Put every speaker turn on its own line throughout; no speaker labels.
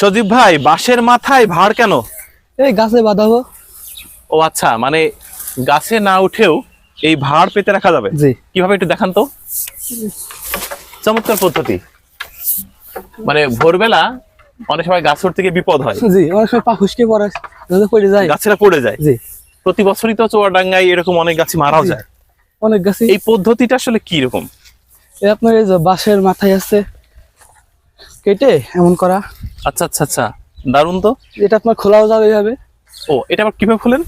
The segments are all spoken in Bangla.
সজীব ভাই বাঁশের মাথায় ভাড় কেন?
এই গাছে বাঁধাবো
ও আচ্ছা মানে গাছে না উঠেও এই ভাড় পেতে রাখা যাবে?
জি।
কীভাবে একটু দেখান তো। চমৎকার পদ্ধতি। মানে ভোরবেলা অনেক সময় গাছ উঠতে গিয়ে বিপদ হয়।
জি অনেক সময় পা খুশকে পড়ে যায়।
গাছেরা পড়ে যায়।
জি।
প্রতি বছরই তো চুয়াডাঙ্গায় এরকম অনেক গাছ মারাও যায়।
অনেক গাছে
এই পদ্ধতিটা আসলে কি রকম
এই আপনার এই যে বাঁশের মাথায় আছে কেটে এমন করা।
আচ্ছা আচ্ছা আচ্ছা। দারুণ তো।
এটা আপনার খোলাও যাবে এইভাবে।
ও এটা আবার কীভাবে খুলেন?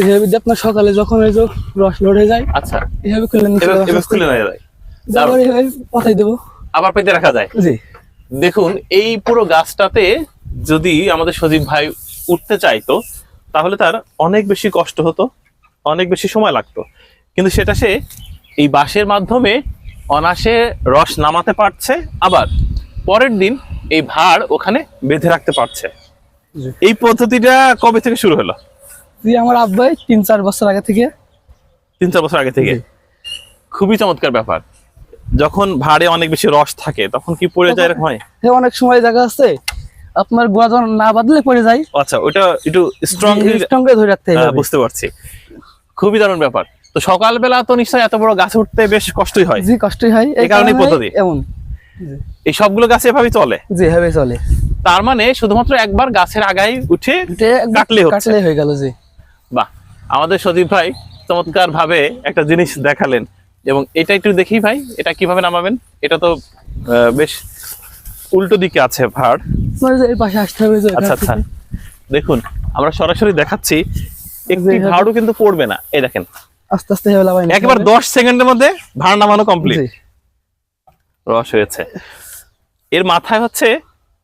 এইভাবে দিয়ে আপনার সকালে যখন এই যে রস লড়ে যায়
আচ্ছা।
এইভাবে
এবার খুলে নেওয়া যায়।
আবার এইভাবে পাঠাই দেবো।
আবার পেতে রাখা যায়।
জি।
দেখুন এই পুরো গাছটাতে যদি আমাদের সজীব ভাই উঠতে চাইতো তাহলে তার অনেক বেশি কষ্ট হতো অনেক বেশি সময় লাগতো। কিন্তু সেটা সে এই বাঁশের মাধ্যমে অনাসে রস নামাতে পারছে আবার পরের দিন এই ভাড় ওখানে বেঁধে রাখতে পারছে। এই পদ্ধতিটা কবে থেকে শুরু হলো?
আমার আব্বাই তিন চার বছর আগে থেকে।
তিন চার বছর আগে থেকে? খুবই চমৎকার ব্যাপার। যখন ভাড়ে অনেক বেশি রস থাকে তখন কি পড়ে যায় এরকম হয়?
অনেক সময় জায়গা আছে আপনার গোয়া যখন না বাদলে পড়ে যায়।
আচ্ছা ওটা একটু স্ট্রং
স্ট্রং ধরে রাখতে
বুঝতে পারছি। খুবই দারুণ ব্যাপার। তো সকালবেলা তো নিশ্চয়ই এত বড় গাছ উঠতে বেশ কষ্টই হয়।
জি কষ্টই হয়।
এই কারণে পদ্ধতি।
এমন।
এই সবগুলো গাছে এভাবেই চলে?
জি এভাবে চলে।
তার মানে শুধুমাত্র একবার গাছের আগায় উঠে কাটলে।
কাটলে হয়ে গেল জি।
বাহ। আমাদের সজীব ভাই চমৎকার ভাবে একটা জিনিস দেখালেন। এবং এটা একটু দেখি ভাই এটা কীভাবে নামাবেন? এটা তো বেশ উল্টো দিকে আছে ভাড়।
এই পাশে আসতে হবে
আচ্ছা আচ্ছা। দেখুন আমরা সরাসরি দেখাচ্ছি একটি
এইভাবে-
ভাড়ও কিন্তু পড়বে না। এই দেখেন
আস্তে আস্তে হেলা বাইন
একেবারে দশ সেকেন্ডের মধ্যে ভাড় নামানো কমপ্লিট রস হয়েছে। এর মাথায় হচ্ছে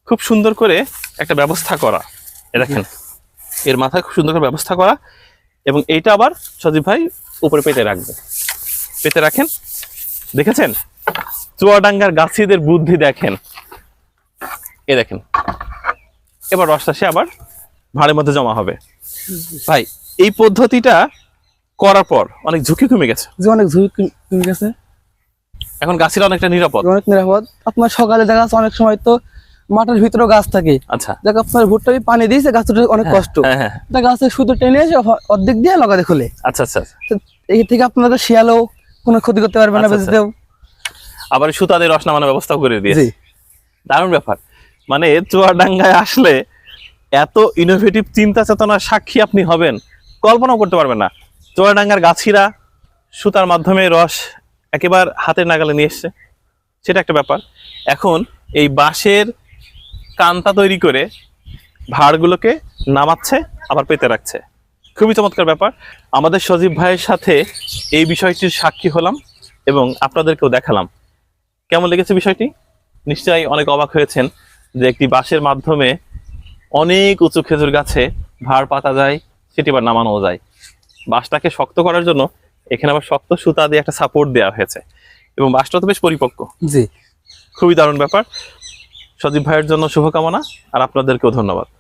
খুব সুন্দর করে একটা ব্যবস্থা করা। এ দেখেন এর মাথায় খুব সুন্দর করে ব্যবস্থা করা এবং এইটা আবার সজীব ভাই উপরে পেতে রাখবে। পেতে রাখেন। দেখেছেন? চুয়াডাঙ্গার গাছিদের বুদ্ধি দেখেন। এ দেখেন এবার রসটা সে আবার ভাড়ের মধ্যে জমা হবে। ভাই এই পদ্ধতিটা করার পর অনেক ঝুঁকি কমে গেছে।
যে অনেক ঝুঁকি কমে গেছে।
এখন গাছের অনেকটা নিরাপদ।
অনেক নিরাপদ। আপনার সকালে দেখা যাচ্ছে অনেক সময় তো মাঠের ভিতরে গাছ থাকে।
আচ্ছা।
দেখ আপনার ভুট্টা পানি দিয়েছে গাছটা অনেক কষ্ট।
হ্যাঁ হ্যাঁ।
গাছে শুধু টেনে এসে অর্ধেক দিয়ে লাগাতে খুলে।
আচ্ছা আচ্ছা
তো এই থেকে আপনাদের শিয়ালও কোনো ক্ষতি করতে পারবে না
আচ্ছা,
বেঁচেতেও।
আবার সুতা দিয়ে রস নামানোর ব্যবস্থা করে দিয়েছে।
জি।
দারুণ ব্যাপার। মানে চুয়াডাঙ্গায় আসলে এত ইনোভেটিভ চিন্তা চেতনার সাক্ষী আপনি হবেন কল্পনাও করতে পারবেন না। চুয়াডাঙ্গার গাছিরা সুতার মাধ্যমে রস একেবার হাতের নাগালে নিয়ে এসছে। সেটা একটা ব্যাপার। এখন এই বাঁশের কান্তা তৈরি করে ভাড়গুলোকে নামাচ্ছে, আবার পেতে রাখছে। খুবই চমৎকার ব্যাপার। আমাদের সজীব ভাইয়ের সাথে এই বিষয়টির সাক্ষী হলাম এবং আপনাদেরকেও দেখালাম। কেমন লেগেছে বিষয়টি? নিশ্চয়ই অনেক অবাক হয়েছেন যে একটি বাঁশের মাধ্যমে অনেক উঁচু খেজুর গাছে ভাড় পাতা যায়, সেটি আবার নামানো যায়। বাঁশটাকে শক্ত করার জন্য এখানে আবার শক্ত সুতা দিয়ে একটা সাপোর্ট দেওয়া হয়েছে। এবং বাঁশটা তো বেশ পরিপক্ক।
জি।
খুবই দারুণ ব্যাপার। সজীব ভাইয়ের জন্য শুভকামনা আর আপনাদেরকেও ধন্যবাদ।